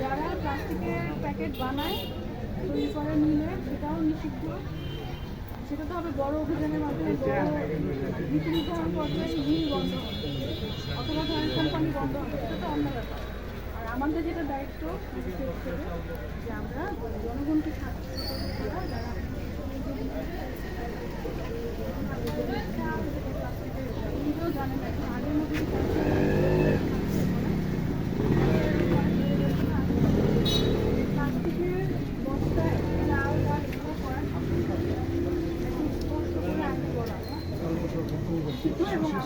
যারা প্লাস্টিকের প্যাকেট বানায়, তৈরি করে নিলে সেটাও নিষিদ্ধ। সেটা তো হবে বড় অভিযানের মাধ্যমে বড় বিপণীকরণ পর্যায়ে মিল বন্ধ হবে, অথবা ধরেন কোম্পানি বন্ধ হবে, সেটা তো অন্য ব্যাপার। আর আমাদের যেটা দায়িত্ব যে আমরা জনগণকে সাহায্য করা যারা জানেন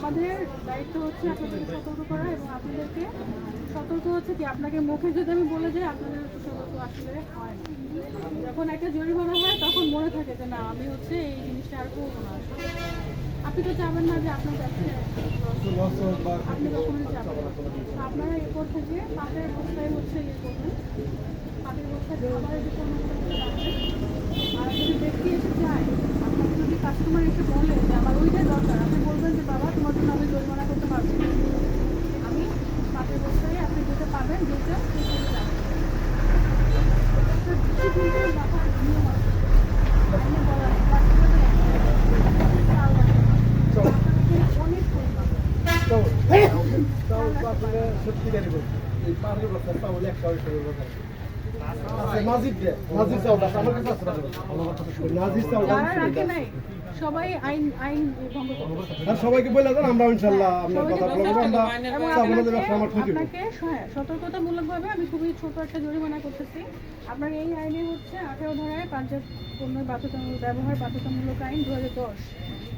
আমাদের দায়িত্ব হচ্ছে আপনাদেরকে সতর্ক করা এবং আপনাদেরকে সতর্ক হচ্ছে কি, আপনাকে মুখে যদি আমি বলে যাই, আপনাদের সতর্ক আসলে হয় যখন একটা জরিমানা হয়, তখন মনে থাকে যে না, আমি হচ্ছে এই জিনিসটা আর করব না আপনি তো চাবেন না যে আপনার কাছে আপনি কখনোই যাবেন না। তো আপনারা এরপর থেকে পাটের বস্তায় হচ্ছে ইয়ে করবেন। পাটের বস্তায় খাবারের যে কোনো আর যদি ব্যক্তি এসে যায়, আপনাকে যদি কাস্টমার এসে বলে যে আমার ওইটাই দরকার আপনি বলবেন যে বাবা তোমার জন্য আমি জরিমানা করতে পারছি না। আমি পাটের বস্তায় আপনি যেটা পাবেন যেটা সেটা রাখবেন। একটা ডিসিপ্লিনের ব্যাপার নিয়ম আছে আইনে বলা আছে, বাস্তবে চাল রাখা। আপনাকে অনেক পরিমাণ সত্যিকারই বলছি, এই পাহাড়ের কথা তাহলে একটা নাজির দে নাজির চাউলটা, আমার কাছে আছে নাজির চাউল সবাই আইন আইন ভঙ্গ আর সবাইকে বলে দেন আমরা ইনশাল্লাহ আপনার কথা বলব আমরা আপনাদের ব্যবসা আমার ক্ষতি আপনাকে হ্যাঁ সতর্কতামূলকভাবে আমি খুবই ছোট একটা জরিমানা করতেছি। আপনার এই আইনে হচ্ছে আঠেরো ধারায় পাঞ্জাব পণ্যের বাধ্যতামূলক ব্যবহার বাধ্যতামূলক আইন দু হাজার দশ।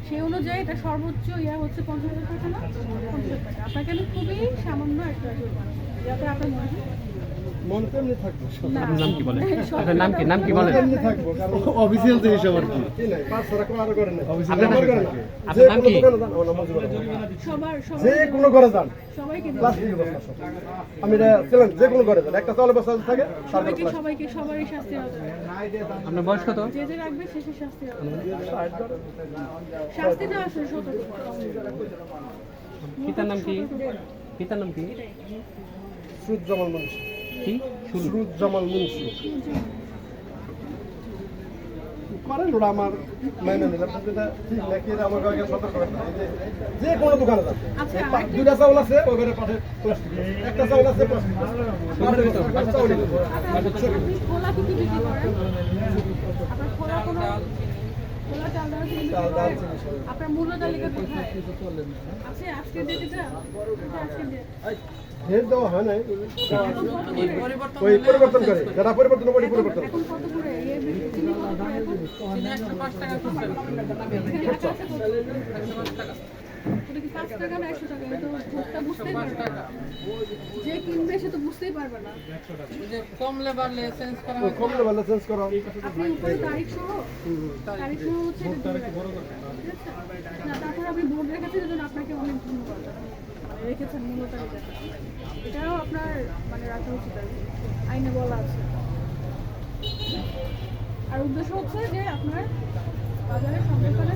সেই অনুযায়ী এটা সর্বোচ্চ ইয়া হচ্ছে পঞ্চাশ হাজার টাকা না? পঞ্চাশ টাকা। আপনাকে আমি খুবই সামান্য একটা জরিমানা যাতে আপনার মনে হয়। মন না, নাম কি? নাম কি? নাম কি বলেন? তেমনি অফিসিয়াল যে হিসাব আর কি। কি নাই পাঁচ ছাড়া কোনো আপনার নাম কি? যে? যান। আমি ছিলাম যে যান। একটা থাকে সবাইকে সবারই শাস্তি আপনার বয়স কত? যে যে রাখবে শেষে শাস্তি আসলে পিতার নাম কি? পিতার নাম কি? সুদ জামাল মুন্সি কি? শুরু। সুদ জামাল মুন্সি। করেন ওরা আমার নিলাম ঠিক নাকি আমার কাছে সতর্ক করতে যে- কোনো দোকানে যান। আচ্ছা, দুইটা চাউল আছে ওই ঘরে পাঠে প্লাস্টিক একটা চাউল আছে। প্লাস্টিক চাউল আপনার মূল্য তালিকা কোথায়? আছে আজকে ডেট এটা এটা আজকে ডেট। হেড দেওয়া হয় নাই। ওই পরিবর্তন করে যারা পরিবর্তন করে পরিবর্তন। করে। কি পাঁচ টাকা না একশো টাকা? তো ভোক্তা বুঝতেই পারবে না। যে কিনবে সে তো বুঝতেই পারবে না। কমলে বাড়লে চেঞ্জ করা ওই কমলে ভালো চেঞ্জ করো আপনি উপরে তারিখ সহ তারিখ সহ হচ্ছে এটা দিয়ে রাখবেন। ঠিক আছে? না তারপর আপনি বোর্ড রেখেছেন এজন্য আপনাকে অনেক ধন্যবাদ। মানে রেখেছেন এটাও আপনার মানে রাখা উচিত আর আইনে বলা আছে। আর উদ্দেশ্য হচ্ছে যে আপনার বাজারের সংরক্ষণে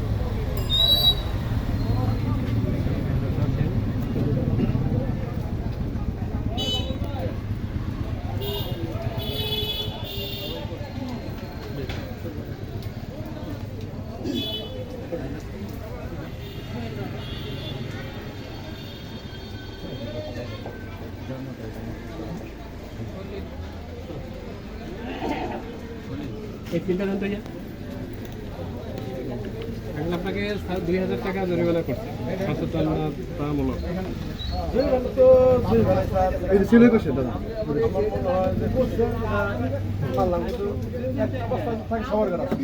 কিন্তু একটা বস্তা যদি থাকে সবার ঘরে আছে।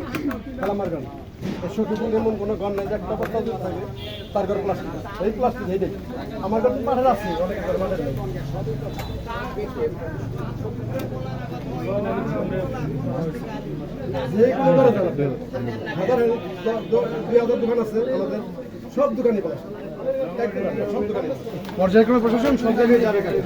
তাহলে আমার ঘরে এই সখীপুর এমন কোনো ঘর নেই যে একটা বস্তা যদি থাকে তার ঘরে প্লাস্টিক আছে। এই প্লাস্টিক এই দেখি আমার ঘরে মাঠের আছে অনেক মাঠের নেই যে কোনো দুই হাজার দোকান আছে আমাদের সব দোকানে এক সব দোকানে পর্যায়ক্রমে প্রশাসন সব জায়গায় যাবে কাটে